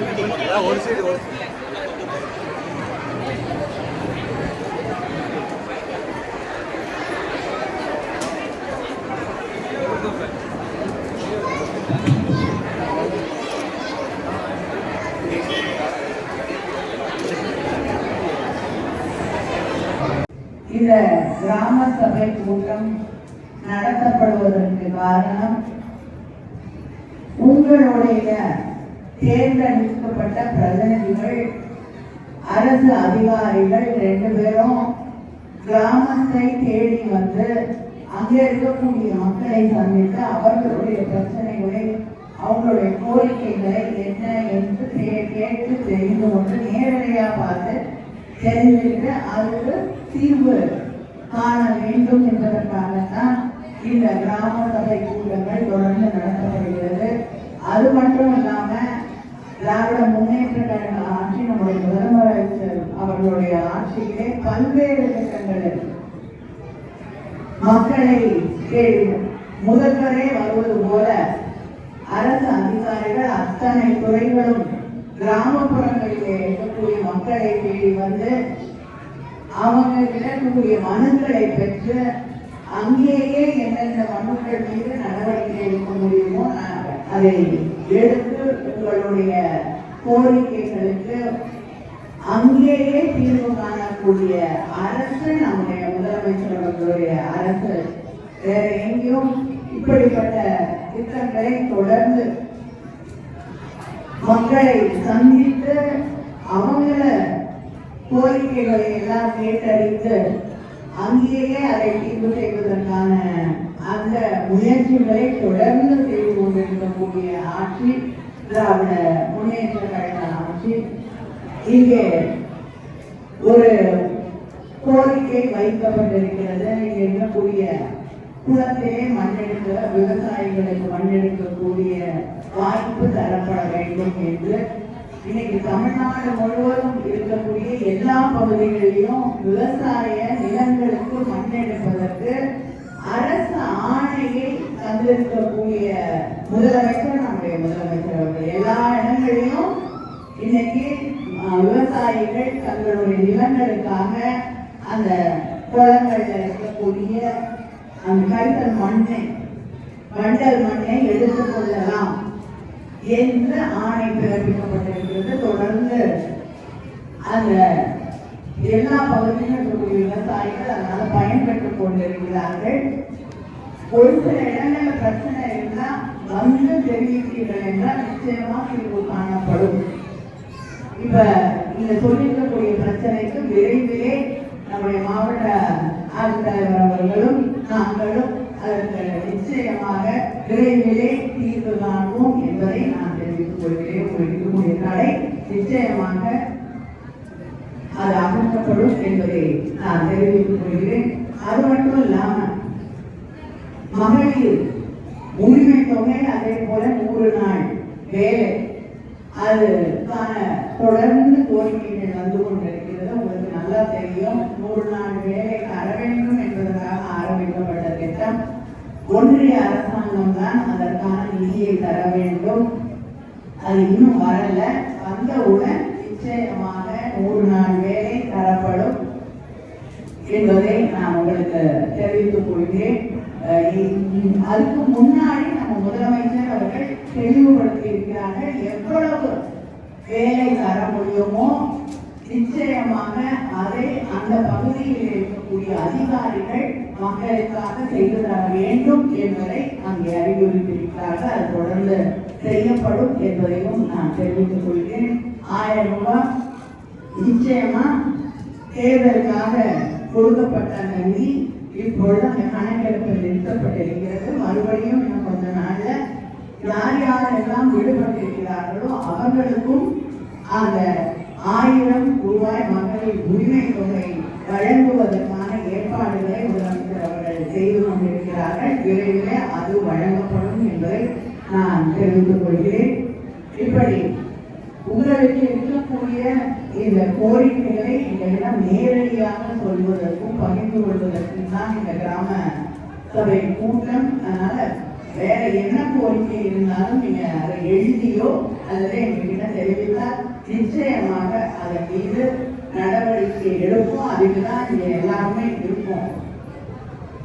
ஒரு சைடு ஒரு இந்த கிராம சபை கூட்டம் நடத்தப்படுவதற்கு காரணம் உங்களுடைய தேர்ந்தெடுக்கப்பட்ட பிரதிநிதிகள் அரசு அதிகாரிகள் ரெண்டு பேரும் கிராமத்தை தேடி வந்து அங்கே இருக்கக்கூடிய மக்களை சந்தித்து அவர்களுடைய பிரச்சனைகளை அவங்களுடைய கோரிக்கைகளை என்ன என்று கேட்டு தெரிந்து கொண்டு நேரடியாக பார்த்து தெரிஞ்சுக்கிட்டு அதுக்கு தீர்வு காண வேண்டும் என்பதற்காகத்தான் இந்த கிராம சபை கூட்டங்கள் தொடர்ந்து நடத்தப்படுகிறது. அது மட்டும் இல்லாமல் திராவிட முன்னேற்ற கழக ஆட்சி நம்முடைய முதலமைச்சர் அவர்களுடைய ஆட்சியிலே பல்வேறு திட்டங்கள் மக்களை முதல்வரே வருவது போல அரசு அதிகாரிகள் அத்தனை துறைகளும் கிராமப்புறங்களிலே இருக்கக்கூடிய மக்களை தேடி வந்து அவங்க இருக்கக்கூடிய மனுக்களை பெற்று அங்கேயே எந்தெந்த மனுக்கள் மீது நடவடிக்கை எடுக்க முடியுமோ அதை எடுத்து உங்களுடைய கோரிக்கைகளுக்கு அங்கேயே தீர்வு காணக்கூடிய அரசு நம்முடைய முதலமைச்சர் அவர்களுடைய அரசு. வேற எங்கேயும் இப்படிப்பட்ட திட்டங்களை தொடர்ந்து மக்களை சந்தித்து அவங்கள கோரிக்கைகளை எல்லாம் கேட்டறிந்து அங்கேயே அதை தீர்வு செய்வதற்கான அந்த முயற்சிகளை தொடர்ந்து செய்து கொண்டிருக்கக்கூடிய ஆட்சி திராவிட முன்னேற்ற கழக ஆட்சி இங்கே ஒரு கோரிக்கை வைக்கப்பட்டிருக்கிறது. இங்கே இருக்கக்கூடிய குளத்திலே மண்ணெடுக்க விவசாயிகளுக்கு மண்ணெடுக்கக்கூடிய வாய்ப்பு தரப்பட வேண்டும் என்று இன்னைக்கு தமிழ்நாடு முழுவதும் இருக்கக்கூடிய எல்லா பகுதிகளிலும் விவசாய நிலங்களுக்கு மண்ணெடுப்பதற்கு அரசு ஆணையில் தந்திருக்கக்கூடிய முதலமைச்சர் நம்முடைய முதலமைச்சர் அவர்கள் எல்லா இடங்களிலும் இன்னைக்கு விவசாயிகள் தங்களுடைய நிலங்களுக்காக அந்த குளங்கள்ல இருக்கக்கூடிய அந்த கரிசல் மண்ணை வண்டல் மண்ணை எடுத்துக் கொள்ளலாம் என்று ஆணை பிறப்பிக்கப்பட்டிருக்கிறது. தொடர்ந்து அந்த எல்லா பகுதியிலும் இருக்கக்கூடிய விவசாயிகள் கொண்டிருக்கிறார்கள். ஒரு சில இடங்கள்ல பிரச்சனை இருந்தா வந்து தெரிவித்தீர்கள் என்றால் நிச்சயமா தீர்வு காணப்படும். இப்ப இந்த சொல்லியிருக்கக்கூடிய பிரச்சனைக்கு விரைவிலே நம்முடைய மாவட்ட ஆட்சித்தலைவர் அவர்களும் நாங்களும் அதற்கு நிச்சயமாக விரைவிலே தீர்வு காண்போம் என்பதை நான் தெரிவித்துக் கொள்கிறேன். உங்களுக்கு இருக்கக்கூடிய நிச்சயமாக அது அகற்றப்படும் என்பதை நான் தெரிவித்துக் கொள்கிறேன். அது மட்டும் இல்லாம மகளிர் உரிமை தொகை அதே போல நூறு நாள் வேலை. அதுக்கான தொடர்ந்து கோரிக்கைகள் வந்து கொண்டிருக்கிறது. உங்களுக்கு நல்லா தெரியும் நூறு நாள் வேலை தர வேண்டும் என்பதற்காக ஆரம்பிக்கப்பட்ட திட்டம். ஒன்றிய அரசாங்கம் தான் அதற்கான நிதியை தர வேண்டும். அது இன்னும் வரல. வந்தவுடன் நிச்சயமாக நூறு நாள் வேலை தரப்படும். என்பதை நான் உங்களுக்கு தெரிவித்துக் கொள்கிறேன். அதுக்கு முன்னாடி நம்ம முதலமைச்சர் அவர்கள் தெளிவுபடுத்தி இருக்கிறார்கள் எவ்வளவு வேலை தர முடியுமோ நிச்சயமாக அதை அந்த பகுதியில் இருக்கக்கூடிய அதிகாரிகள் மக்களுக்காக செய்து தர வேண்டும் என்பதை அங்கே அறிவுறுத்தியிருக்கிறார்கள். அது தொடர்ந்து செய்யப்படும் என்பதையும் நான் தெரிவித்துக் கொள்கிறேன். ஆயிரம் ரூபாய். நிச்சயமா தேர்தலுக்காக கொடுக்கப்பட்ட அந்த நிதி இப்பொழுது அந்த கணக்கெடுப்பில் நிறுத்தப்பட்டிருக்கிறது. மறுபடியும் இன்னும் கொஞ்ச நாள்ல யார் யாரெல்லாம் விடுபட்டிருக்கிறார்களோ அவர்களுக்கும் அந்த ஆயிரம் ரூபாய் மகளிர் உரிமை தொகை வழங்குவதற்கான ஏற்பாடுகளை முதலமைச்சர் அவர்கள் செய்து கொண்டிருக்கிறார்கள். விரைவிலே அது வழங்கப்படும் என்பதை நான் தெரிந்து கொள்கிறேன். இப்படி உங்களுக்கு இருக்கக்கூடிய இந்த கோரிக்கைகளை எங்களிடம் நேரடியாக சொல்வதற்கும் பகிர்ந்து கொள்வதற்கும் தான் இந்த கிராம சபை கூட்டம். அதனால வேற என்ன கோரிக்கை இருந்தாலும் நீங்க அதை எழுதியோ அல்லது எங்ககிட்ட தெரிவித்தால் நிச்சயமாக அதன் மீது நடவடிக்கை எடுப்போம். அதுக்கு தான் இங்க எல்லாருமே இருப்போம்.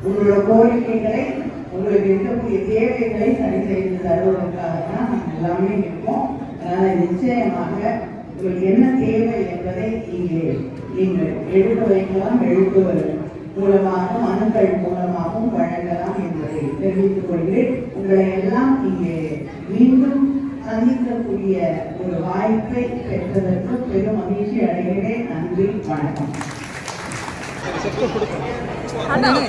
உங்களோட கோரிக்கைகளை உங்களுக்கு இருக்கக்கூடிய தேவைகளை சரி செய்து தருவதற்காக தான் எல்லாமே இருப்போம் அதனால நிச்சயமாக உங்களுக்கு என்ன தேவை என்பதை இங்கே நீங்கள் எடுத்து வைக்கலாம் எழுத்து மூலமாக மனுக்கள் மூலமாகவும் வழங்கலாம் என்பதை தெரிவித்துக் கொள்கிறேன். உங்களை எல்லாம் இங்கே மீண்டும் சந்திக்கக்கூடிய ஒரு வாய்ப்பை பெற்றதற்கு பெரும் மகிழ்ச்சி அடைகிறேன். நன்றி வணக்கம். அதான்